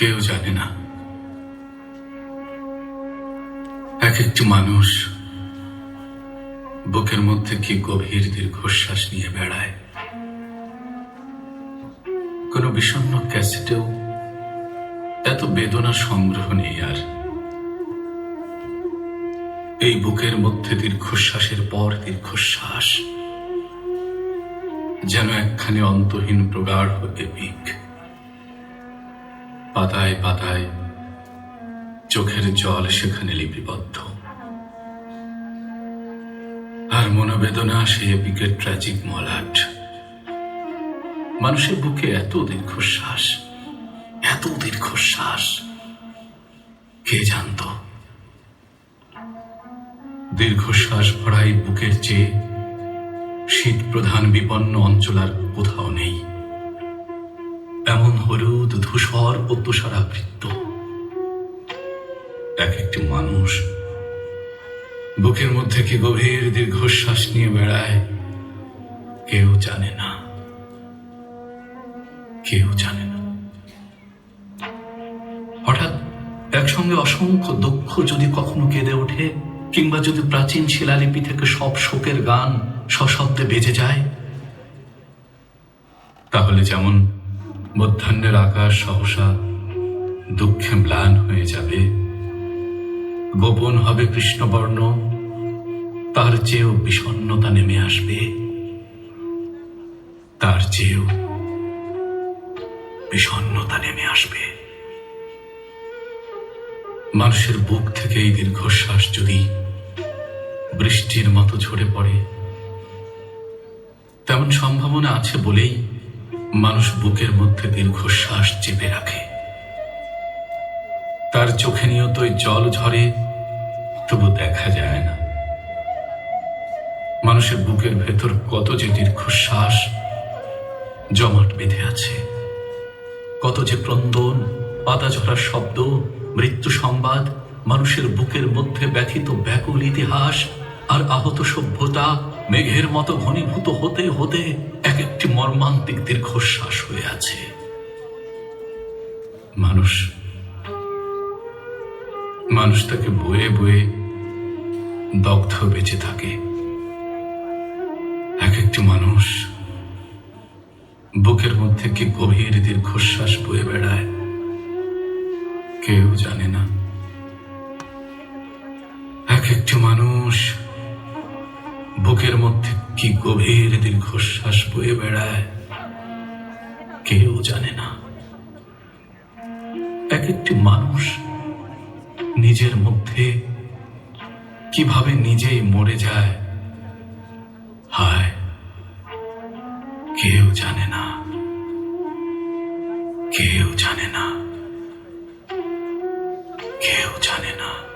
কেউ জানে না। এক একটি মানুষ বুকের মধ্যে কি গভীর দীর্ঘশ্বাস নিয়ে বেড়ায়। কোনো বিষণ্ণ ক্যাসেটেও এত বেদনা সংগ্রহ নেই আর। এই বুকের মধ্যে দীর্ঘশ্বাসের পর দীর্ঘশ্বাস যেন একখানে অন্তহীন প্রগাঢ় এপিক পাতায় পাতায় চোখের জল সেখানে লিপিবদ্ধ। আর মনোবেদনা সে এপিকের ট্র্যাজিক মলাট। মানুষের বুকে এত দীর্ঘশ্বাস এত দীর্ঘশ্বাস, কে জানত? দীর্ঘশ্বাস ভরাই বুকের চেয়ে শীত প্রধান বিপন্ন অঞ্চল আর কোথাও নেই। হলুদ ধূসর ও তুষারাবৃত্ত। এক একটি মানুষ বুকের মধ্যে কি গভীর দীর্ঘশ্বাস নিয়ে বেড়ায়, কেউ জানে না। কেউ জানে না। হঠাৎ একসঙ্গে অসংখ্য দুঃখ যদি কখনো কেঁদে ওঠে, কিংবা যদি প্রাচীন শিলালিপি থেকে সব শোকের গান সশব্দে বেজে যায়, তাহলে যেমন মধ্যাহ্নের আকাশ সহসা দুঃখে ম্লান হয়ে যাবে। গোপন হবে কৃষ্ণবর্ণ, তার চেয়েও বিষণ্ণতা নেমে আসবে। তার চেয়েও বিষণ্ণতা নেমে আসবে। মানুষের বুক থেকে এই দীর্ঘশ্বাস যদি বৃষ্টির মতো ঝরে পড়ে, তেমন সম্ভাবনা আছে বলেই মানুষ বুকের মধ্যে দীর্ঘশ্বাস চেপে রাখে। তার চোখে নিয়তই জল ঝরে, তবু দেখা যায় না। মানুষের বুকের ভেতর কত যে দীর্ঘশ্বাস জমাট বেঁধে আছে, কত যে ক্রন্দন, পাতা ঝরার শব্দ, মৃত্যু সংবাদ, মানুষের বুকের মধ্যে ব্যথিত ব্যাকুল ইতিহাস আর আহত সভ্যতা, মেঘের মতো ঘনীভূত হতে হতে একটি মর্মান্তিক দীর্ঘশ্বাস হয়ে আছে। মানুষ মানুষ তাকে বয়ে বয়ে দগ্ধ বেঁচে থাকে। এক একটি মানুষ বুকের মধ্যে কি গভীর দীর্ঘশ্বাস বয়ে বেড়ায়, কেউ জানে না। এক একটি মানুষ বুকের মধ্যে কি গভীর দীর্ঘশ্বাস বয়ে বেড়ায়, কেউ জানে না। এক একটি মানুষ নিজের মধ্যে কীভাবে নিজেই মরে যায়, হায়, কেউ জানে না। কেউ জানে না। কেউ জানে না।